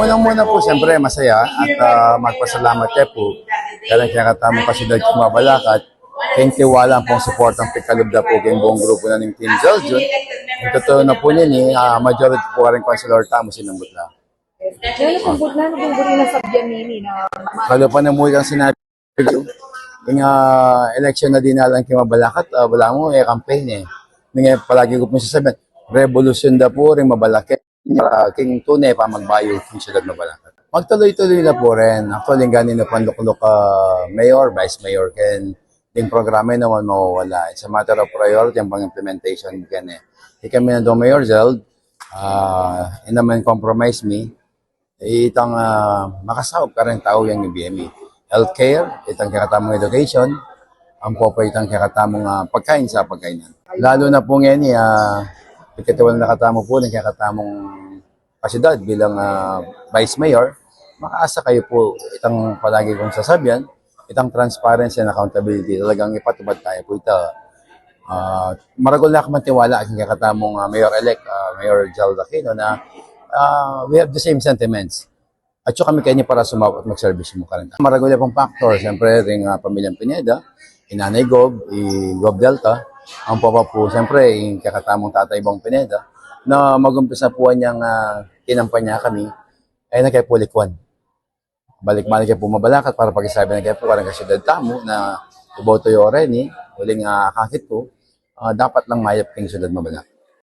Unang-muna po, siyempre, masaya at ah, magpasalamat kayo po. Kaya kaya katamo kasi dahil kumabalakat, kayong tiwala pong support ng Pikalubda po kayong buong grupo na ng Team Zeljun. Ang totoo na po niyan, eh, ah, majority po ka rin Councilor Tamo sinambutla. Kaya nakumbot na, nakumbot na sa Bianini na Kalo pa na muli kang sinabi ko, yung ah, election na dinalang kay Mabalakat, ah, wala mo, eh, campaign eh. Nga palagi ko po sasabihin, revolution da po rin Mabalakit. Para king tunay pa magbayo yung siyudad Mabalakat. Magtuloy-tuloy na po rin. Actually, ganin na panluklok uh, mayor, vice mayor, ken yung programa naman mawawala. It's a matter of priority ang pang-implementation ken eh. Di kami na do mayor, Zeld, uh, naman compromise me, itang uh, makasahop ka rin tao yung BME. Healthcare, itang kakatamong education, ang po pa itang kakatamong uh, pagkain sa pagkainan. Lalo na po ngayon, uh, ikatiwal na katamo po ng kakatamong kasyudad bilang uh, vice mayor, makaasa kayo po itang palagi kong sasabihan, itang transparency and accountability, talagang ipatubad tayo po ito. Uh, maragol na ako matiwala aking kakatamong uh, mayor-elect, uh, Mayor Jal Aquino, na uh, we have the same sentiments. At saka kami kanya para sumawat at mag-service mo ka rin. Maragol pong factor, siyempre ring uh, pamilyang Pineda, inanay Gob, i Gob Delta, ang papa po, siyempre, yung kakatamong tatay Bong Pineda, na mag-umpisa po niyang uh, kinampanya kami, ay nagkaipulikwan. Balik-balik kayo po mabalakat para pag-isabi na kayo po parang kasyudad tamo na iboto yung Reni, huling uh, kakit ko, uh, dapat lang mayap king syudad mabalakat.